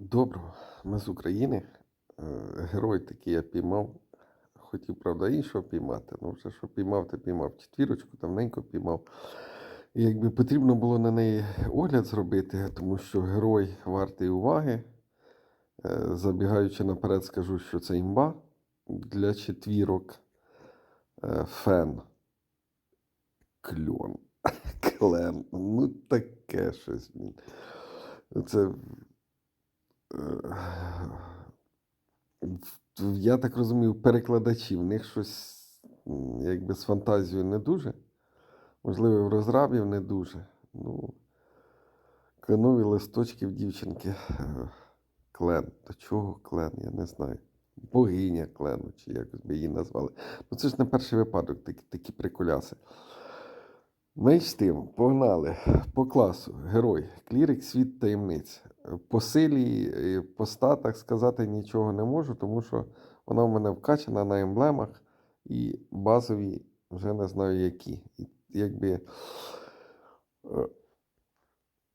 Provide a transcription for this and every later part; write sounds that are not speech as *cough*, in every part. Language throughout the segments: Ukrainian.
Доброго, ми з України. Е, Герой такий я піймав. Хотів, правда, іншого піймати. Ну, вже що піймав, то піймав. Четвірочку, давненько піймав. І якби потрібно було на неї огляд зробити, тому що герой вартий уваги. Е, Забігаючи наперед, скажу, що це імба для четвірок. Е, Фен. Кльон. *laughs* Клен. Ну, таке щось. Це Я так розумію, перекладачі, в них щось якби з фантазією не дуже. Можливо, в розрабів не дуже. Ну, кленові листочки в дівчинки. Е, Клен. До чого клен, я не знаю. Богиня клену, чи якось би її назвали. Ну це ж не перший випадок, такі, такі приколяси. З тим, погнали по класу. Герой, клірик, світ таємниць. По силі, по статах сказати нічого не можу, тому що вона в мене вкачана на емблемах і базові вже не знаю які. Якби е,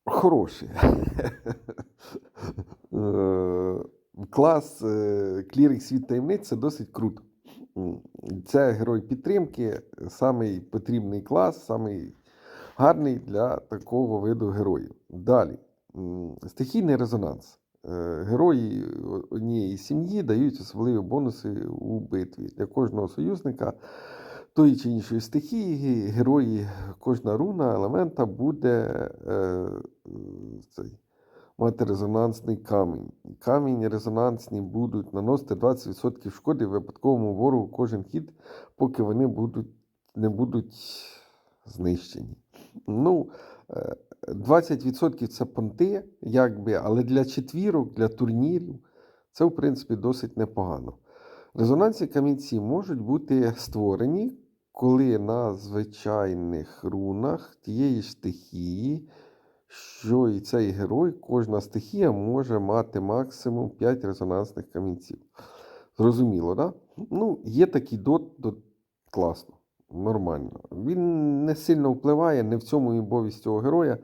хороші. *laughs* Е, Клас е, клірик світ таємниць це досить круто. Це герой підтримки, самий потрібний клас, самий гарний для такого виду героїв. Далі. Стихійний резонанс. Е, Герої однієї сім'ї дають особливі бонуси у битві. Для кожного союзника тої чи іншої стихії, герої, кожна руна елемента буде е, цей, мати резонансний камінь. Камінь резонансні будуть наносити 20% шкоди випадковому ворогу кожен хід, поки вони будуть, не будуть знищені. Ну, е, 20% це понти, якби, але для четвірок, для турнірів це, в принципі, досить непогано. Резонансні камінці можуть бути створені, коли на звичайних рунах тієї ж стихії, що і цей герой, кожна стихія може мати максимум 5 резонансних камінців. Зрозуміло? Да? Ну, є такий дот, дот класно, нормально. Він не сильно впливає, не в цьому імбовість цього героя,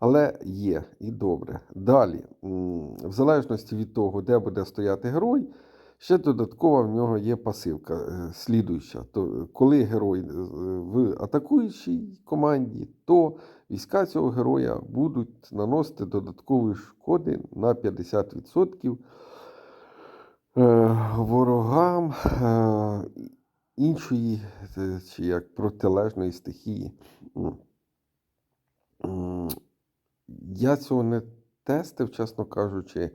але є і добре. Далі, в залежності від того, де буде стояти герой, ще додаткова в нього є пасивка е, слідуюча. То, коли герой е, в атакуючій команді, то війська цього героя будуть наносити додаткові шкоди на 50% е, ворогам е, іншої е, чи як протилежної стихії. Я цього не тестив, чесно кажучи,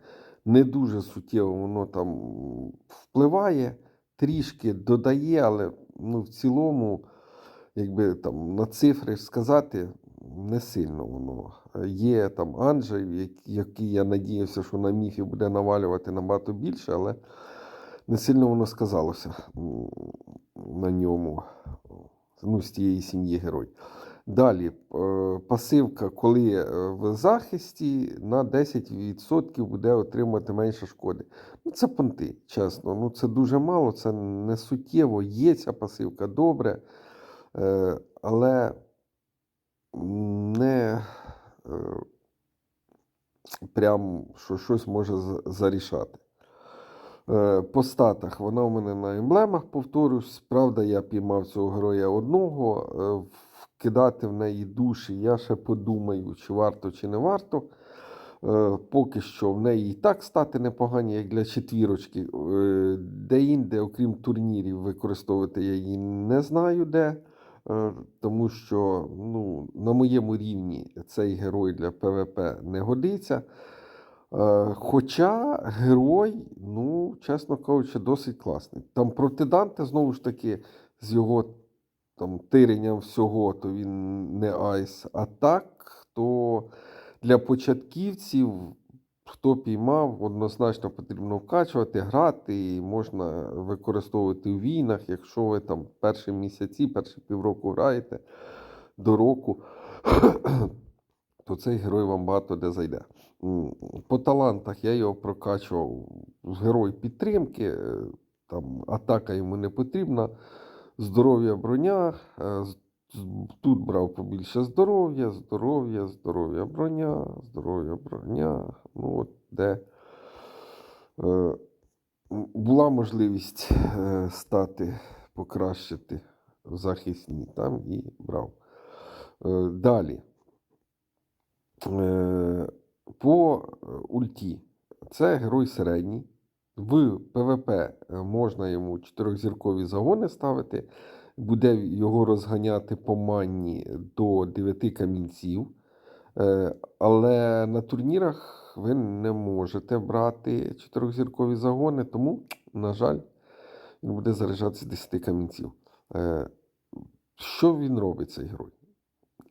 не дуже суттєво воно там впливає, трішки додає, але ну, в цілому, якби там на цифри сказати, не сильно воно. Є там Анджей, який я надіявся, що на міфі буде навалювати набагато більше, але не сильно воно сказалося на ньому. Ну, з тієї сім'ї герой. Далі, е, пасивка, коли е, в захисті на 10% буде отримувати менше шкоди. Ну, це понти, чесно. Ну, це дуже мало, це не суттєво. Є ця пасивка добре, е, але не прям що щось може зарішати. По статах вона у мене на емблемах, повторюсь. Правда, я піймав цього героя одного. Вкидати в неї душі, я ще подумаю, чи варто, чи не варто. Е, Поки що в неї і так стати непогані, як для четвірочки. Е, Де-інде, окрім турнірів, використовувати я її не знаю де. Е, Тому що ну, на моєму рівні цей герой для ПВП не годиться. Хоча герой, ну, чесно кажучи, досить класний. Там проти Данте, знову ж таки, з його там, тиренням всього, то він не айс. А так, то для початківців, хто піймав, однозначно потрібно вкачувати, грати, і можна використовувати у війнах, якщо ви там перші місяці, перші півроку граєте до року *clears throat* то цей герой вам багато де зайде. По талантах я його прокачував герой підтримки, е, там атака йому не потрібна, Здоров'я броня. Е, тут брав побільше здоров'я, здоров'я, здоров'я броня, здоров'я броня. Ну от де е, була можливість е, стати, покращити в захисні, там і брав. Далі. По ульті. Це герой середній. В ПВП е, можна йому чотирьохзіркові загони ставити. Буде його розганяти по манні до 9 камінців. Е, Але на турнірах ви не можете брати чотирьохзіркові загони, тому, на жаль, він буде заряджатися 10 камінців. Е, Що він робить, цей герой?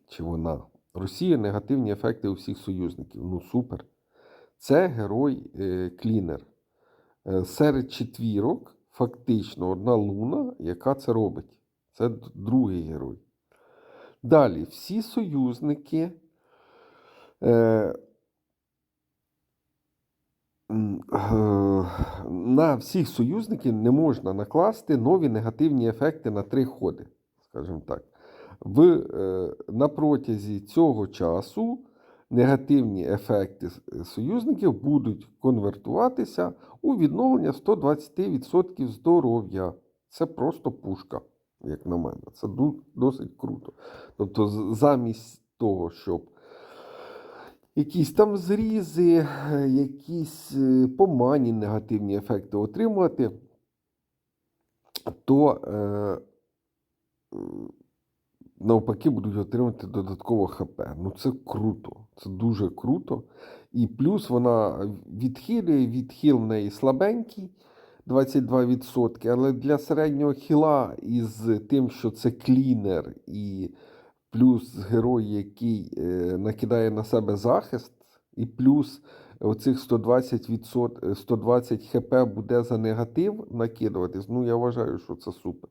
Чи вона? Росія негативні ефекти у всіх союзників. Ну, супер. Це герой клінер. Е, серед четвірок фактично одна луна, яка це робить. Це другий герой. Далі, всі союзники. Е, е, на всіх союзників не можна накласти нові негативні ефекти на три ходи, скажімо так. В, е, на протязі цього часу негативні ефекти союзників будуть конвертуватися у відновлення 120% здоров'я. Це просто пушка, як на мене. Це досить круто. Тобто, замість того, щоб якісь там зрізи, е, якісь е, помані негативні ефекти отримувати, то е, навпаки будуть отримати додатково ХП. Ну це круто, це дуже круто. І плюс вона відхилює, відхил в неї слабенький. 22%, але для середнього хіла із тим, що це клінер і плюс герой, який е, накидає на себе захист, і плюс оцих 120, відсот, е, 120 хп буде за негатив накидуватись, ну я вважаю, що це супер.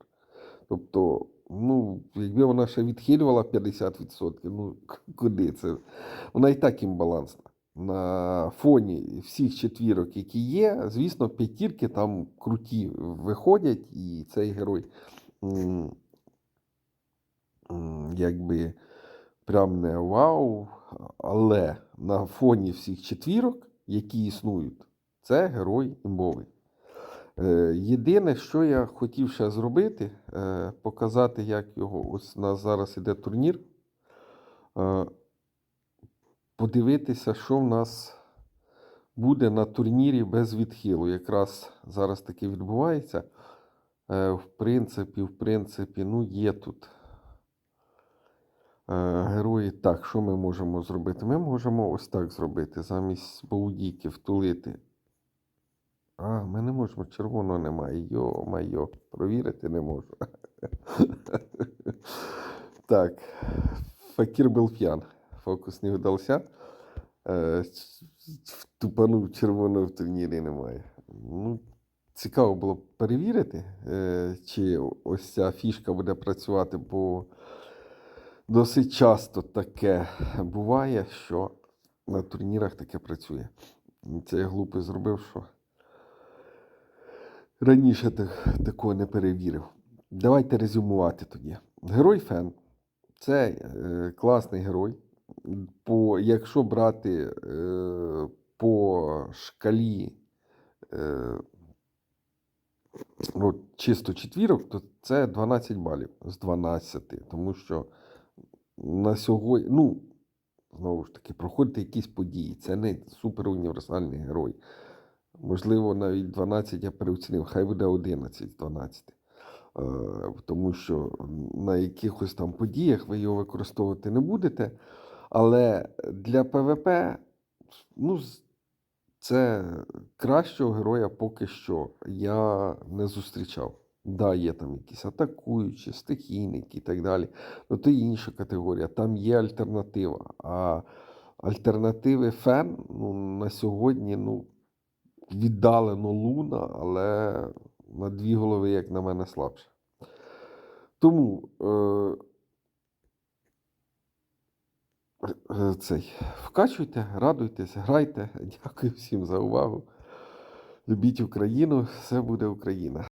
Тобто, ну, якби вона ще відхилювала 50%, ну куди це? Вона і так імбалансна. На фоні всіх четвірок, які є, звісно, п'ятірки там круті виходять, і цей герой якби прям не вау. Але на фоні всіх четвірок, які існують, це герой імбовий. Е, Єдине, що я хотів ще зробити, е, показати, як його. Ось у нас зараз іде турнір. Е, Подивитися, що в нас буде на турнірі без відхилу. Якраз зараз таке відбувається. В принципі, в принципі, ну є тут герої. Так, що ми можемо зробити? Ми можемо ось так зробити. Замість Баудіки втулити. А, ми не можемо, червоного немає. Йо-майо, провірити не можу. *laughs* Так, Факір був п'ян. Фокус не вдався. Е, Тупанув червоного в турнірі немає. Ну, цікаво було перевірити, е, чи ось ця фішка буде працювати, бо досить часто таке буває, що на турнірах таке працює. Це я глупо зробив, що раніше так, такого не перевірив. Давайте резюмувати тоді. Герой Фен це е, класний герой. По, якщо брати е, по шкалі е, от, чисто четвірок, то це 12 балів з 12. Тому що на сьогодні, ну, знову ж таки, проходити якісь події. Це не суперуніверсальний герой. Можливо, навіть 12 я переоцінив, хай буде 11 з 12. Е, Тому що на якихось там подіях ви його використовувати не будете. Але для ПВП, ну, це кращого героя поки що я не зустрічав. Да, є там якісь атакуючі, стихійники і так далі. Ну, то інша категорія. Там є альтернатива. А альтернативи фен ну, на сьогодні ну, віддалено луна, але на дві голови, як на мене, слабше. Тому е, цей, вкачуйте, радуйтесь, грайте. *laughs* Дякую всім за увагу. Любіть Україну, все буде Україна.